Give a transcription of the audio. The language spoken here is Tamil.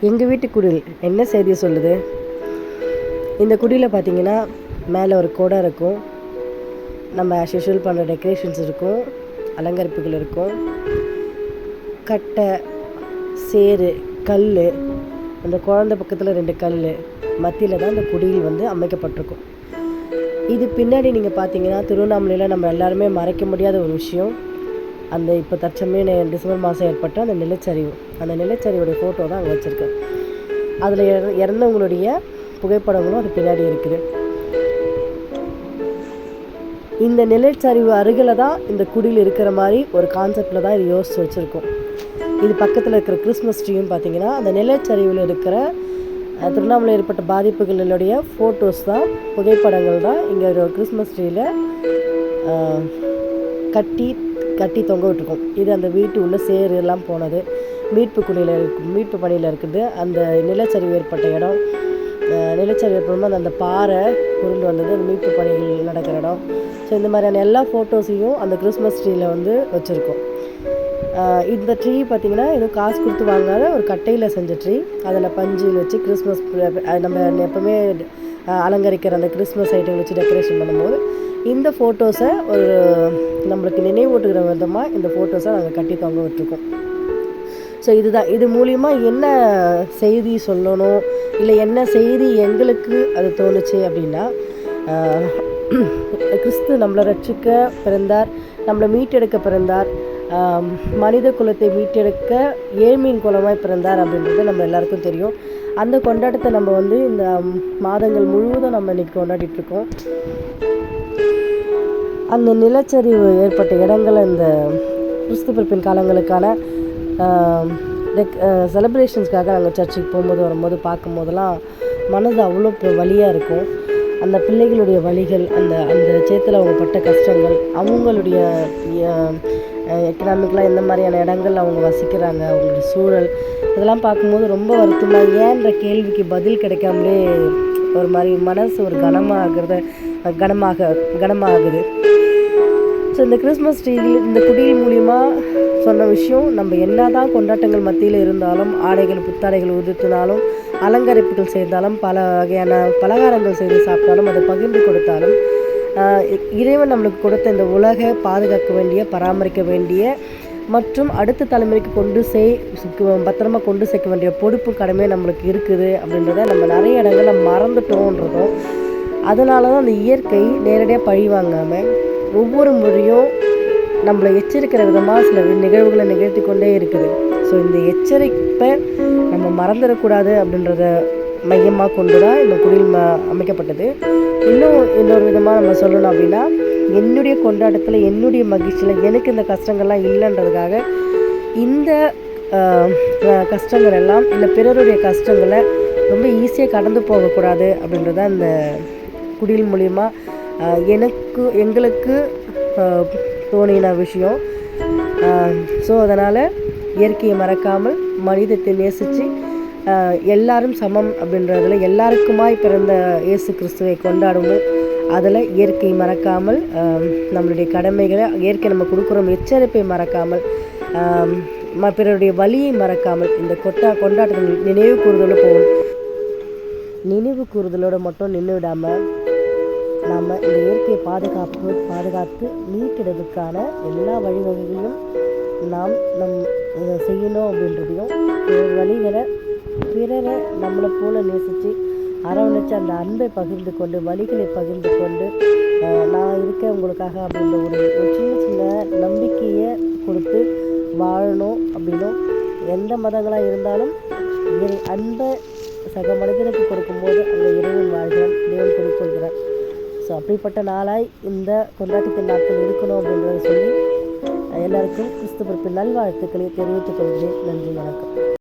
எங்கள் வீட்டு குடில் என்ன செய்தியை சொல்லுது? இந்த குடியில் பார்த்தீங்கன்னா மேலே ஒரு குடம் இருக்கும். நம்ம ஆஸ் பண்ணுற டெக்கரேஷன்ஸ் இருக்கும். அலங்கரிப்புகள் இருக்கும். கட்டை சேரு கல் அந்த குழந்தை பக்கத்தில் ரெண்டு கல் மத்தியில் தான் அந்த குடியில் வந்து அமைக்கப்பட்டிருக்கும். இது பின்னாடி நீங்கள் பார்த்தீங்கன்னா திருவண்ணாமலையில் நம்ம எல்லாருமே மறைக்க முடியாத ஒரு விஷயம். அந்த இப்போ தற்சமயம் டிசம்பர் மாதம் ஏற்பட்ட அந்த நிலச்சரிவு. அந்த நிலச்சரிவுடைய ஃபோட்டோ தான் அங்கே வச்சுருக்கேன். அதில் இறந்தவங்களுடைய புகைப்படங்களும் அது பின்னாடி இருக்குது. இந்த நிலச்சரிவு அருகில் தான் இந்த குடியில் இருக்கிற மாதிரி ஒரு கான்செப்டில் தான் இது யோசித்து வச்சுருக்கோம். இது பக்கத்தில் இருக்கிற கிறிஸ்மஸ் ட்ரீயும் பார்த்தீங்கன்னா அந்த நிலச்சரிவில் இருக்கிற திருவண்ணாமலை ஏற்பட்ட பாதிப்புகளுடைய ஃபோட்டோஸ் தான் புகைப்படங்கள் தான் இங்கே ஒரு கிறிஸ்மஸ் ட்ரீயில் கட்டி கட்டி தொங்க விட்டுருக்கோம். இது அந்த வீட்டு உள்ள சேறு எல்லாம் போனது. மீட்பு குழியில் இருக்கு மீட்பு பணியில் இருக்குது. அந்த நிலச்சரிவு ஏற்பட்ட இடம் நிலச்சரிவு ஏற்படும்போது அந்த- அந்த பாறை உருண்டு வந்தது. அந்த மீட்பு பணிகள் நடக்கிற இடம். ஸோ இந்த மாதிரியான எல்லா ஃபோட்டோஸையும் அந்த கிறிஸ்மஸ் ட்ரீயில் வந்து வச்சுருக்கோம். இந்த ட்ரீ பார்த்தீங்கன்னா எதுவும் காசு கொடுத்து வாங்காத ஒரு கட்டையில் செஞ்ச ட்ரீ அதில் பஞ்சில் வச்சு கிறிஸ்மஸ் நம்ம எப்போவுமே அலங்கரிக்கிற அந்த கிறிஸ்மஸ் ஐட்டம் வச்சு டெக்கரேஷன் பண்ணும்போது இந்த ஃபோட்டோஸை ஒரு கொடுக்குற விதமாக இந்த ஃபோட்டோஸை நாங்கள் கட்டி தொங்க விட்டுருக்கோம். ஸோ இதுதான். இது மூலிமா என்ன செய்தி சொல்லணும்? இல்லை என்ன செய்தி எங்களுக்கு அது தோணுச்சு அப்படின்னா கிறிஸ்து நம்மளை ரட்சிக்க பிறந்தார் நம்மளை மீட்டெடுக்க பிறந்தார் மனித குலத்தை மீட்டெடுக்க ஏழ்மையின் குலமாய் பிறந்தார் அப்படின்றது நம்ம எல்லாருக்கும் தெரியும். அந்த கொண்டாட்டத்தை நம்ம வந்து இந்த மாதங்கள் முழுவதும் நம்ம இன்றைக்கி கொண்டாடிட்டுருக்கோம் இருக்கோம். அந்த நிலச்சரிவு ஏற்பட்ட இடங்களை இந்த கிறிஸ்து பிறப்பின் காலங்களுக்கான செலிப்ரேஷன்ஸ்க்காக நாங்கள் சர்ச்சுக்கு போகும்போது வரும்போது பார்க்கும்போதெல்லாம் மனது அவ்வளோ வழியாக இருக்கும். அந்த பிள்ளைகளுடைய வழிகள் அந்த அந்த சேத்தில் அவங்க பட்ட கஷ்டங்கள் அவங்களுடைய எக்கனாமிக்கலாக எந்த மாதிரியான இடங்கள் அவங்க வசிக்கிறாங்க அவங்களுடைய சூழல் இதெல்லாம் பார்க்கும்போது ரொம்ப வருத்தமாக ஏன்ற கேள்விக்கு பதில் கிடைக்காமலே ஒரு மாதிரி மனசு ஒரு கனமாகிறத கனமாக கனமாகுது. ஸோ இந்த கிறிஸ்மஸ் ட்ரீயில் இந்த குடியில் மூலிமா சொன்ன விஷயம் நம்ம என்ன தான் கொண்டாட்டங்கள் மத்தியில் இருந்தாலும் ஆடைகள் புத்தாடைகள் உதிர்த்தினாலும் அலங்கரிப்புகள் செய்தாலும் பல வகையான பலகாரங்கள் செய்து சாப்பிட்டாலும் அதை பகிர்ந்து கொடுத்தாலும் இறைவன் நம்மளுக்கு கொடுத்த இந்த உலகை பாதுகாக்க வேண்டிய பராமரிக்க வேண்டிய மற்றும் அடுத்த தலைமுறைக்கு கொண்டு செய் சிக்கு- பத்திரமா கொண்டு சேர்க்க வேண்டிய பொறுப்பு கடமை நம்மளுக்கு இருக்குது அப்படின்றத நம்ம நிறைய இடங்கள்ல மறந்துட்டோன்றதும் அதனால தான் அந்த இயற்கை நேரடியாக பழி வாங்காமல் ஒவ்வொரு முறையும் நம்மளை எச்சரிக்கிற விதமாக சில நிகழ்வுகளை நிகழ்த்தி கொண்டே இருக்குது. ஸோ இந்த எச்சரிப்பை நம்ம மறந்துடக்கூடாது அப்படின்றத மையமாக கொண்டு தான் இந்த குடில் ம அமைக்கப்பட்டது. இன்னும் இன்னொரு விதமாக நம்ம சொல்லணும் அப்படின்னா என்னுடைய கொண்டாட்டத்தில் என்னுடைய மகிழ்ச்சியில் எனக்கு இந்த கஷ்டங்கள்லாம் இல்லைன்றதுக்காக இந்த கஷ்டங்கள் எல்லாம் இல்லை பிறருடைய கஷ்டங்களை ரொம்ப ஈஸியாக கடந்து போகக்கூடாது அப்படின்றது தான் இந்த குடில் மூலிமா எனக்கு எங்களுக்கு தோணின விஷயம். ஸோ அதனால் இயற்கையை மறக்காமல் மனிதத்தை நேசித்து எல்லாரும் சமம் அப்படின்றதுல எல்லாருக்குமாய் பிறந்த இயேசு கிறிஸ்துவை கொண்டாடுவோம். அதில் இயற்கை மறக்காமல் நம்மளுடைய கடமைகளை இயற்கை நம்ம கொடுக்குறோம். எச்சரிப்பை மறக்காமல் ம- பிறருடைய வழியை மறக்காமல் இந்த கொட்டா கொண்டாட்டத்தில் நினைவு கூறுதலோடு போகும் நினைவு கூறுதலோடு மட்டும் நின்று விடாமல் நாம் இந்த இயற்கையை பாதுகாப்பு பாதுகாத்து மீட்டெடுப்பதற்கான எல்லா வழிவகைகளையும் நாம் நம் செய்யணும் அப்படின்றதையும் ஒரு வழிகளை பிறரை நம்மளை போல நேசித்து அரவணைச்சு அந்த அன்பை பகிர்ந்து கொண்டு வழிகளை பகிர்ந்து கொண்டு நான் இருக்கேன் உங்களுக்காக அப்படின்ற ஒரு ஒரு சின்ன சின்ன நம்பிக்கையை கொடுத்து வாழணும் அப்படின்னும் எந்த மதங்களாக இருந்தாலும் அன்பை சக மனிதனுக்கு கொடுக்கும்போது அந்த இறைவன் வாழ்கிறான் இறைவன் கொடுக்கொள்கிறான் ஸோ அப்படிப்பட்ட நாளாய் இந்த கொண்டாட்டத்தின் நாட்கள் இருக்கணும் அப்படின்றத சொல்லி எல்லாருக்கும் கிறிஸ்து பிறப்பின் நல்வாழ்த்துக்களை தெரிவித்துக் கொள்கிறேன். நன்றி வணக்கம்.